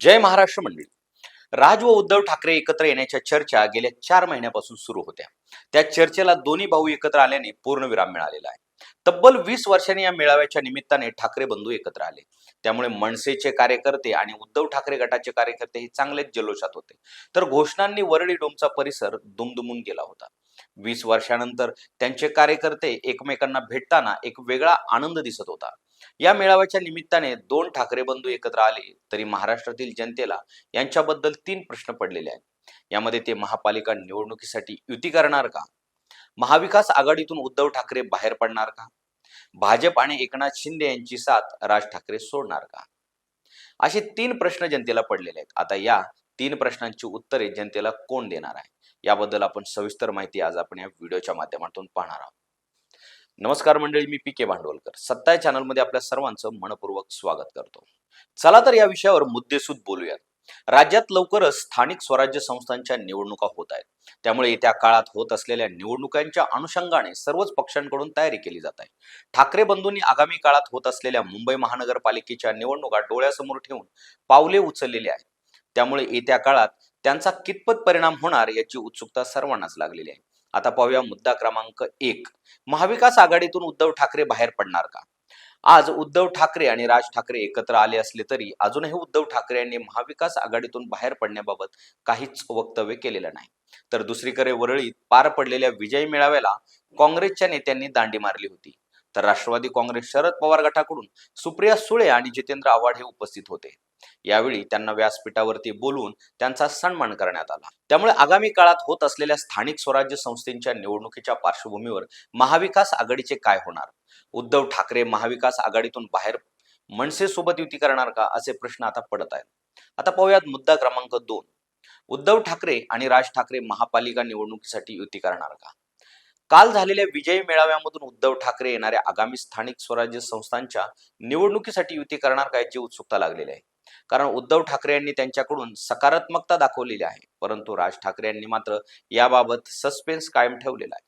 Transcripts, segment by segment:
जय महाराष्ट्र मंडळी. राज व उद्धव ठाकरे एकत्र येण्याच्या चर्चा गेल्या चार महिन्यापासून सुरू होत्या. त्या चर्चेला दोन्ही भाऊ एकत्र आल्याने पूर्णविराम मिळालेला आहे. तब्बल वीस वर्षांनी या मेळाव्याच्या निमित्ताने ठाकरे बंधू एकत्र आले. त्यामुळे मनसेचे कार्यकर्ते आणि उद्धव ठाकरे गटाचे कार्यकर्ते हे चांगलेच जल्लोषात होते. तर घोषणांनी वरळी डोमचा परिसर दुमदुमून गेला होता. वीस वर्षानंतर त्यांचे कार्यकर्ते एकमेकांना भेटताना एक वेगळा आनंद दिसत होता. या मेळाव्याच्या निमित्ताने दोन ठाकरे बंधू एकत्र आले तरी महाराष्ट्रातील जनतेला यांच्याबद्दल तीन प्रश्न पडलेले आहेत. यामध्ये ते महापालिका निवडणुकीसाठी युती करणार का? महाविकास आघाडीतून उद्धव ठाकरे बाहेर पडणार का? भाजप आणि एकनाथ शिंदे यांची साथ राज ठाकरे सोडणार का? असे तीन प्रश्न जनतेला पडलेले आहेत. आता या तीन प्रश्नांची उत्तरे जनतेला कोण देणार आहे? याबद्दल आपण सविस्तर माहिती आज आपण या व्हिडिओच्या माध्यमातून पाहणार आहोत. नमस्कार मंडळी मी पी के भांडवलकर. सत्ताय चॅनलमध्ये आपल्या सर्वांचं मनपूर्वक स्वागत करतो. चला तर या विषयावर मुद्देसूद बोलूयात. राज्यात लवकरच स्थानिक स्वराज्य संस्थांच्या निवडणुका होत आहेत. त्यामुळे येत्या काळात होत असलेल्या निवडणुकांच्या अनुषंगाने सर्वच पक्षांकडून तयारी केली जात आहे. ठाकरे बंधूंनी आगामी काळात होत असलेल्या मुंबई महानगरपालिकेच्या निवडणुका डोळ्यासमोर ठेवून पावले उचललेली आहेत. त्यामुळे येत्या काळात त्यांचा कितपत परिणाम होणार याची उत्सुकता सर्वांनाच लागलेली आहे. आता पाहूया मुद्दा क्रमांक एक. महाविकास आघाडीतून उद्धव ठाकरे बाहेर पडणार का? आज उद्धव ठाकरे आणि राज ठाकरे एकत्र आले असले तरी अजूनही उद्धव ठाकरे यांनी महाविकास आघाडीतून बाहेर पडण्याबाबत काहीच वक्तव्य केलेलं नाही. तर दुसरीकडे वरळीत पार पडलेल्या विजय मेळाव्याला काँग्रेसच्या नेत्यांनी दांडी मारली होती. तर राष्ट्रवादी काँग्रेस शरद पवार गटाकडून सुप्रिया सुळे आणि जितेंद्र आव्हाड हे उपस्थित होते. यावेळी त्यांना व्यासपीठावरती बोलवून त्यांचा सन्मान करण्यात आला. त्यामुळे आगामी काळात होत असलेल्या स्थानिक स्वराज्य संस्थेच्या निवडणुकीच्या पार्श्वभूमीवर महाविकास आघाडीचे काय होणार? उद्धव ठाकरे महाविकास आघाडीतून बाहेर मनसे सोबत युती करणार का? असे प्रश्न आता पडत आहेत. आता पाहूयात मुद्दा क्रमांक दोन. उद्धव ठाकरे आणि राज ठाकरे महापालिका निवडणुकीसाठी युती करणार का? काल झालेल्या विजयी मेळाव्यामधून उद्धव ठाकरे येणाऱ्या आगामी स्थानिक स्वराज्य संस्थांच्या निवडणुकीसाठी युती करणार का याची उत्सुकता लागलेली आहे. कारण उद्धव ठाकरे यांनी त्यांच्याकडून सकारात्मकता दाखवलेली आहे. परंतु राज ठाकरे यांनी मात्र याबाबत सस्पेन्स कायम ठेवलेला आहे.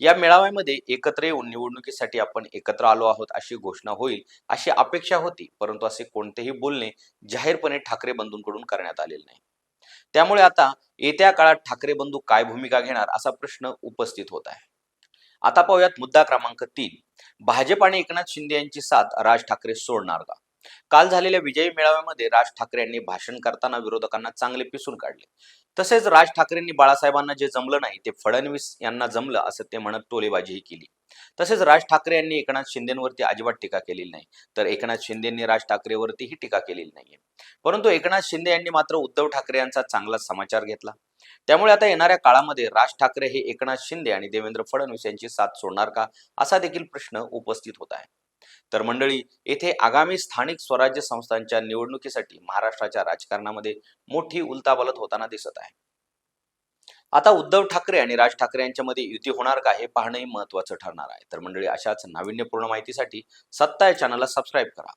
या मेळाव्यामध्ये एकत्र येऊन निवडणुकीसाठी आपण एकत्र आलो आहोत अशी घोषणा होईल अशी अपेक्षा होती. परंतु असे कोणतेही बोलणे जाहीरपणे ठाकरे बंधूंकडून करण्यात आलेले नाही. त्यामुळे आता येत्या काळात ठाकरे बंधू काय भूमिका घेणार असा प्रश्न उपस्थित होत आहे. आता पाहूयात मुद्दा क्रमांक तीन. भाजप आणि एकनाथ शिंदे यांची साथ राज ठाकरे सोडणार का? काल झालेल्या विजयी मेळाव्यामध्ये राज ठाकरे यांनी भाषण करताना विरोधकांना चांगले पिसून काढले. तसेच राज ठाकरेंनी बाळासाहेबांना जे जमलं नाही ते फडणवीस यांना जमलं असं ते म्हणत टोलेबाजीही केली. तसेच राज ठाकरे यांनी एकनाथ शिंदेवरती अजिबात टीका केलेली नाही. तर एकनाथ शिंदेंनी राज ठाकरेवरतीही टीका केलेली नाहीये. परंतु एकनाथ शिंदे यांनी मात्र उद्धव ठाकरे यांचा चांगला समाचार घेतला. त्यामुळे आता येणाऱ्या काळामध्ये राज ठाकरे हे एकनाथ शिंदे आणि देवेंद्र फडणवीस यांची साथ सोडणार का? असा देखील प्रश्न उपस्थित होत आहे. तर मंडळी येथे आगामी स्थानिक स्वराज्य संस्थांच्या निवडणुकीसाठी महाराष्ट्राच्या राजकारणामध्ये मोठी उलताबलत होताना दिसत आहे. आता उद्धव ठाकरे आणि राज ठाकरे यांच्यामध्ये युती होणार का हे पाहणंही महत्वाचं ठरणार आहे. तर मंडळी अशाच नाविन्यपूर्ण माहितीसाठी सत्ता या चॅनलला सबस्क्राईब करा.